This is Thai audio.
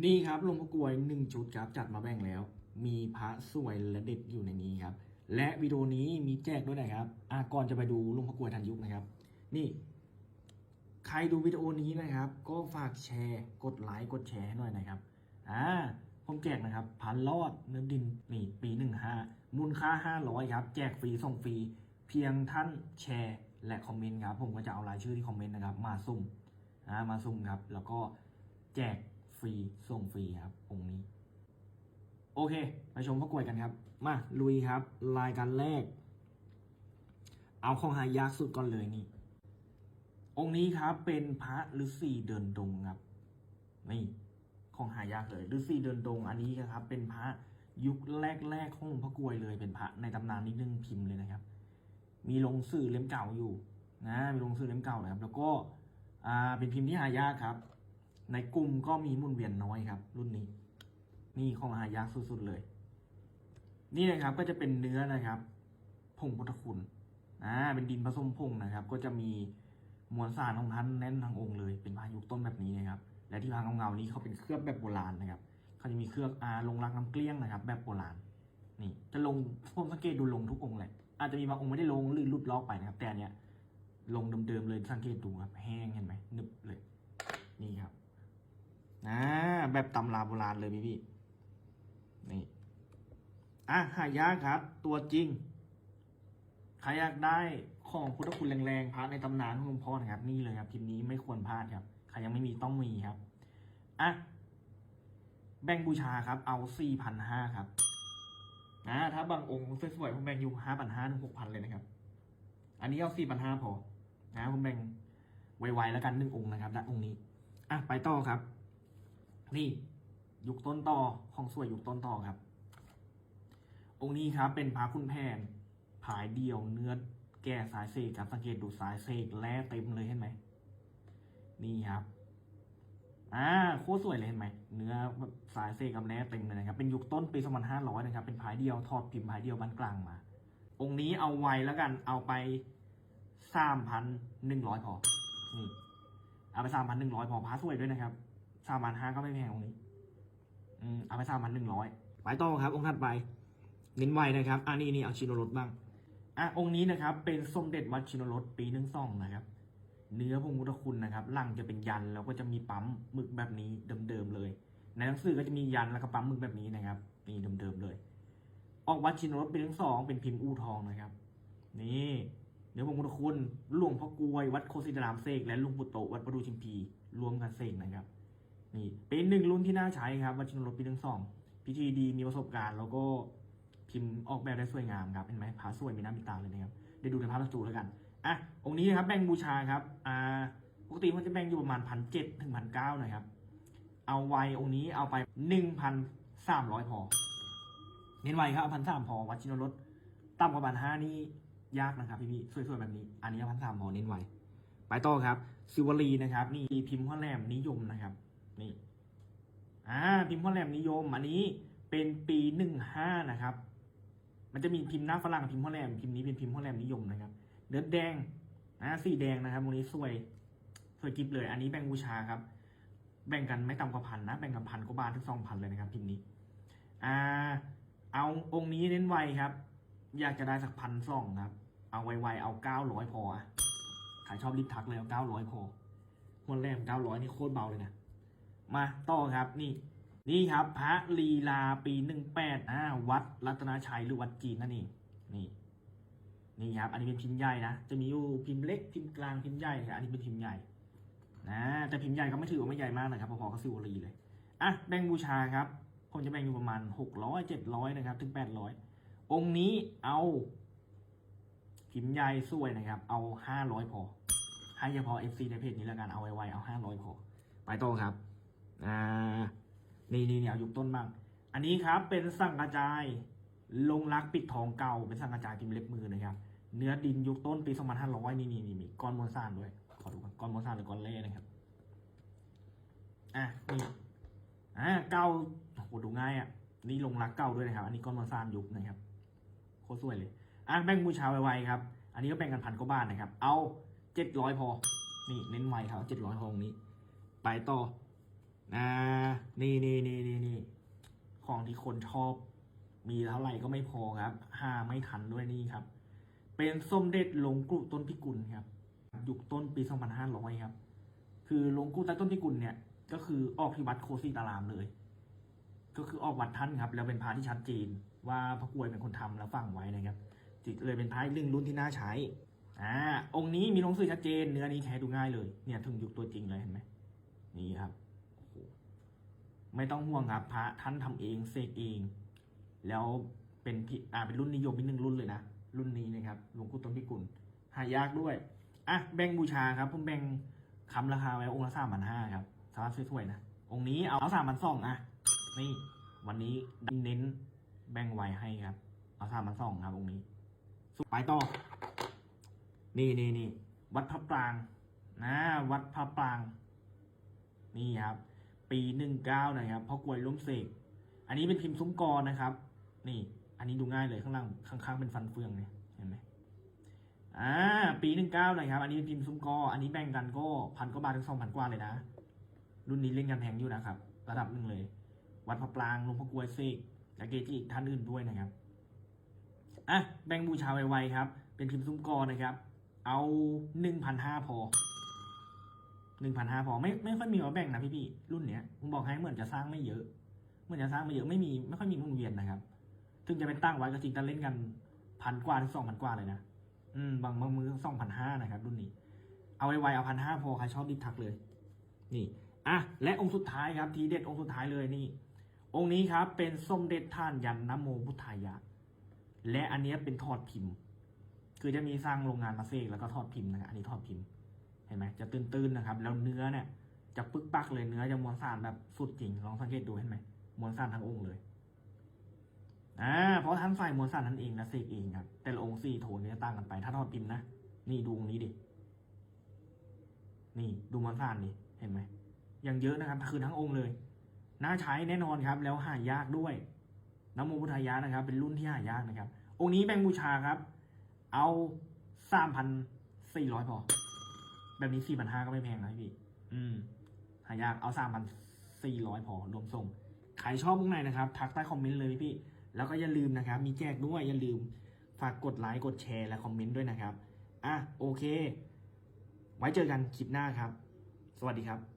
นี่ครับหลวงพ่อกวยหนึ่งชุดครับ จัดมาแบ่งแล้ว มีพระสวยและเด็ดอยู่ในนี้ครับ และวิดีโอนี้มีแจกด้วยนะครับอะก่อนจะไปดูหลวงพ่อกวยทันยุคนะครับ นี่ ใครดูวิดีโอนี้นะครับ ก็ฝากแชร์ กดไลค์กดแชร์ให้หน่อยนะครับอ่าผมแจกนะครับพันลอดเนื้อดินนี่ปีหนึ่งห้ามูลค่าห้าร้อยครับ แจกฟรีส่งฟรีเพียงท่านแชร์และคอมเมนต์ครับ ผมก็จะเอารายชื่อที่คอมเมนต์นะครับ มาสุ่มอ่ามาสุ่มครับ แล้วก็แจก ฟรีส่งฟรีครับองค์นี้ โอเค ไปชมพ่อกลวยกันครับ มาลุยครับ รายการแรก เอาของหายากสุดก่อนเลยนี่ องค์นี้ครับเป็นพระฤาษีเดินดงครับ นี่ของหายากเลยฤาษีเดินดงอันนี้ครับ เป็นพระยุคแรกๆของหลวงพ่อกลวยเลยเป็นพระในตำนานนิดนึงพิมพ์เลยนะครับ มีลงสื่อเล่มเก่าอยู่นะมีลงสื่อเล่มเก่านะครับ แล้วก็อ่าเป็นพิมพ์ที่หายากครับ ในกลุ่มก็มีมุนเวียนน้อยครับ รุ่นนี้ นี่ของหายากสุดๆเลย นี่นะครับก็จะเป็นเนื้อนะครับผงพุทธคุณอ่าเป็นดินผสมผงนะครับ ก็จะมีมวลสารของท่านแน่นทั้งองค์เลย เป็นพายุต้นแบบนี้นะครับ และที่พางเงาๆนี้เขาเป็นเคลือบแบบโบราณนะครับเขาจะมีเคลือบอาลงรักน้ำเกลี้ยงนะครับ แบบโบราณ นี่ จะลงผมสังเกตดูลงทุกองค์เลยอาจจะมีบางองค์ไม่ได้ลงหรือหลุดลอกไปนะครับ แต่อันเนี้ยลงเดิมๆเลยสังเกตดูครับแห้งเห็นไหมนึบเลย นี่ครับอ่า แบบตำราโบราณเลยพี่พี่นี่อะหายากครับ ตัวจริง ใครอยากได้ของพุทธคุณแรงๆพระในตำนานของหลวงพ่อนะครับ นี่เลยครับพิมพ์นี้ไม่ควรพลาดครับ ใครยังไม่มีต้องมีครับอะแบ่งบูชาครับ เอาสี่พันห้าครับนะถ้าบางองค์สวยๆผมแบ่งอยู่ห้าพันห้าถึงหกพันเลยนะครับ อันนี้เอาสี่พันห้าพอนะผมแบ่งไวๆแล้วกันหนึ่งองค์นะครับและองค์นี้ อะไปต่อครับ นี่ยุคต้นต่อของสวยยุคต้นต่อครับ องค์นี้ครับเป็นพระคุณแผนผายเดียวเนื้อแก่สายเสกครับสังเกตดูสายเสกแล่เต็มเลยเห็นไหมนี่ครับอ่าโคตรสวยเลยเห็นไหมเนื้อแบบสายเสกกับแล่เต็มเลยนะครับเป็นยุคต้นปีสองพันห้าร้อยนะครับเป็นผายเดียวทอดพิมพ์ผายเดียวบ้านกลางมา องค์นี้เอาไว้แล้วกันเอาไปสามพันหนึ่งร้อยพอนี่เอาไปสามพันหนึ่งร้อยพอพระสวยด้วยนะครับ สามพันห้าก็ไม่แพงองค์นี้อืมเอาไปสามพันหนึ่งร้อยไปต่อครับ องค์ถัดไป เน้นไวนะครับอ่านี่นี่เอาชินโนรสบ้างอะองค์นี้นะครับ เป็นสมเด็จวัดชินโนรสปีหนึ่งสองนะครับ เนื้อพงพุทธคุณนะครับหลังจะเป็นยันแล้วก็จะมีปั๊มหมึกแบบนี้เดิมๆเลย ในหนังสือก็จะมียันแล้วก็ปั๊มหมึกแบบนี้นะครับนี่เดิมๆเลย ออกวัดชินโนรสปีหนึ่งสองเป็นพิมพ์อูทองนะครับ นี่เนื้อพงพุทธคุณหลวงพ่อกลวยวัดโคสิตารามเสกและหลุงปู่โตวัดประดูชิมพีรวมกันเสกนะครับ นี่เป็นหนึ่งรุ่นที่น่าใช้ครับวัชินโนรสปีหนึ่งสองพิธีดีมีประสบการณ์ แล้วก็พิมพ์ออกแบบได้สวยงามครับเห็นไหมผาสวยมีน้ามีตาเลยนะครับได้ดูในภาพประตูแล้วกันอะองค์นี้นะครับแบ่งบูชาครับอ่าปกติมันจะแบ่งอยู่ประมาณพันเจ็ดถึงพันเก้านะครับเอาไว้องค์นี้เอาไปหนึ่งพันสามร้อยพอเน้นไว้ครับพันสามพอวัชินโนรสต่ำกว่าพันห้านี่ยากนะครับพี่ๆสวยๆแบบนี้ อันนี้พันสามพอเน้นไว้ไปต่อครับซิวลีนะครับ นี่พิมพ์ข้อแรมนิยมนะครับ นี่ อ่าพิมพ์ข้อแรมนิยม อันนี้เป็นปีหนึ่งห้านะครับ มันจะมีพิมพ์หน้าฝรั่งพิมพ์ข้อแรมพิมพ์นี้เป็นพิมพ์ข้อแรมนิยมนะครับเนื้อแดงนะสีแดงนะครับตรงนี้สวยสวยกิบเลย อันนี้แบ่งบูชาครับ แบ่งกันไม่ต่ำกว่าพันนะแบ่งกันพันกว่าบาทถึงสองพันเลยนะครับ พิมพ์นี้ อ่า เอาองค์นี้เน้นไวครับ อยากจะได้สักพันสองครับ เอาไวๆเอาเก้าร้อยพออะใครชอบรีบทักเลยเอาเก้าร้อยพอหัวแรมเก้าร้อยนี่โคตรเบาเลยนะ มาต่อครับนี่นี่ครับพระลีลาปีหนึ่งแปดอ่าวัดรัตนาชัยหรือวัดจีนนั่นเองนี่นี่ครับอันนี้เป็นพิมพ์ใหญ่นะจะมีอยู่พิมพ์เล็กพิมพ์กลางพิมพ์ใหญ่อันนี้เป็นพิมพ์ใหญ่นะแต่พิมพ์ใหญ่ก็ไม่ถือว่าไม่ใหญ่มากนะครับพอๆกับซิวลีเลยอะแบ่งบูชาครับผมจะแบ่งอยู่ประมาณหกร้อยเจ็ดร้อยนะครับ ถึงแปดร้อยองค์นี้เอาพิมพ์ใหญ่สวยนะครับ เอาห้าร้อยพอให้เฉพาะ FC ในเพจนี้แล้วกันเอาไวๆเอาห้าร้อยพอไปต่อครับ อ่านี่นี่นี่เอายุคต้นบ้างอันนี้ครับเป็นสังกระจายลงรักปิดทองเก่าเป็นสังกระจายพิมพ์เล็บมือนะครับ เนื้อดินยุคต้นปี 2500 นี่นี่นี่มีก้อนมวลสารด้วย ขอดูกันก้อนมวลสารหรือก้อนเล่นะครับ อะนี่อ่าเก่าโหดูง่ายอะ นี่ลงรักเก่าด้วยนะครับ อันนี้ก้อนมวลสารยุคนะครับโคตรสวยเลย อะแบ่งบูชาไวๆครับ อันนี้ก็แบ่งกันพันกว่าบาทนะครับ เอาเจ็ดร้อยพอ นี่เน้นไวครับเจ็ดร้อยพอตรงนี้ ไปต่อ อ่านี่นี่นี่นี่นี่ของที่คนชอบ มีเท่าไหร่ก็ไม่พอครับห้าไม่ทันด้วยนี่ครับ เป็นส้มเด็ดหลงกรุต้นพิกุลครับยุคต้นปี2500ครับ คือหลงกูใต้ต้นพิกุลเนี่ยก็คือออกที่วัดโคสิตารามเลย ก็คือออกวัดท่านครับ แล้วเป็นพระที่ชัดเจนว่าพระกวยเป็นคนทำแล้วฝังไว้นะครับจิเลยเป็นพระอีกหนึ่งรุ่นที่น่าใช้อ่าองค์นี้มีลงสื่อชัดเจน เนื้อนี้แท้ดูง่ายเลย เนี่ยถึงยุคตัวจริงเลยเห็นไหมนี่ครับ ไม่ต้องห่วงครับ พระท่านทำเองเสกเอง แล้วเป็นที่อ่าเป็นรุ่นนิยมเป็นหนึ่งรุ่นเลยนะรุ่นนี้นะครับหลวงปู่ต้นพิกุลหายากด้วยอะแบ่งบูชาครับผมแบ่งคำราคาไว้องค์ละสามพันห้าครับสามารถสวยๆนะองค์นี้เอาเอาสามพันสองอะนี่วันนี้เน้นแบ่งไว้ให้ครับ เอาสามพันสองครับองค์นี้สุดไปต่อ นี่นี่นี่วัดพระปรางนะ วัดพระปราง นี่ครับ ปีหนึ่งเก้านะครับพ่อกลวยล้มเสก อันนี้เป็นพิมพ์ซุ้มกอนะครับ นี่ อันนี้ดูง่ายเลยข้างล่างข้างๆเป็นฟันเฟืองเนี่ยเห็นไหมอ่าปีหนึ่งเก้าเลยครับ อันนี้เป็นพิมพ์ซุ้มกอ อันนี้แบ่งกันก็พันกว่าบาทถึงสองพันกว่าเลยนะ รุ่นนี้เล่นกันแพงอยู่นะครับ ระดับหนึ่งเลย วัดพระปรางหลวงพ่อกลวยเสกและเกจิอีกท่านอื่นด้วยนะครับอะแบ่งบูชาไวๆครับ เป็นพิมพ์ซุ้มกอนะครับ เอาหนึ่งพันห้าพอ หนึ่งพันห้าพอไม่ไม่ค่อยมีมาแบ่งนะพี่ๆรุ่นเนี้ยผมบอกให้เหมือนจะสร้างไม่เยอะเหมือนจะสร้างไม่เยอะไม่มีไม่ค่อยมีหมุนเวียนนะครับถึงจะเป็นตั้งไว้ก็จริงแต่เล่นกันพันกว่าถึงสองพันกว่าเลยนะอืมบางบางมือสองพันห้านะครับ รุ่นนี้ เอาไวๆเอาพันห้าพอใครชอบรีบทักเลย นี่อะและองค์สุดท้ายครับ ทีเด็ดองค์สุดท้ายเลยนี่ องค์นี้ครับ เป็นส้มเด็ดท่านยันนโมพุทธายะ และอันนี้เป็นทอดพิมพ์ คือจะมีสร้างโรงงานมาเสกแล้วก็ทอดพิมพ์นะครับอันนี้ทอดพิมพ์ ห็นไหมจะตื้นๆนะครับ แล้วเนื้อเนี่ย จะปึกปักเลยเนื้อจะมวลสารแบบสุดจริงลองสังเกตดูเห็นไหมมวลสารทั้งองค์เลยอ่าเพราะท่านใส่มวลสารท่านเองนะเสกเองครับแต่ละองค์สี่โทนเนี่ยต่างกันไปถ้าทอดพิมพ์นะนี่ดูองค์นี้ดินี่ดูมวลสารดิเห็นไหมยังเยอะนะครับคือทั้งองค์เลยน่าใช้แน่นอนครับ แล้วหายากด้วยน้ำโมพุทธายะนะครับ เป็นรุ่นที่หายากนะครับ องค์นี้แบ่งบูชาครับ เอาสามพันสี่ร้อยพอ แบบนี้สี่พันห้าก็ไม่แพงนะพี่ อืม หายากเอาสามพันสี่ร้อยพอรวมส่ง ใครชอบพวกไหนนะครับ ทักใต้คอมเมนต์เลยพี่ แล้วก็อย่าลืมนะครับ มีแจกด้วยอย่าลืม ฝากกดไลค์กดแชร์และคอมเมนต์ด้วยนะครับ อะโอเค ไว้เจอกันคลิปหน้าครับ สวัสดีครับ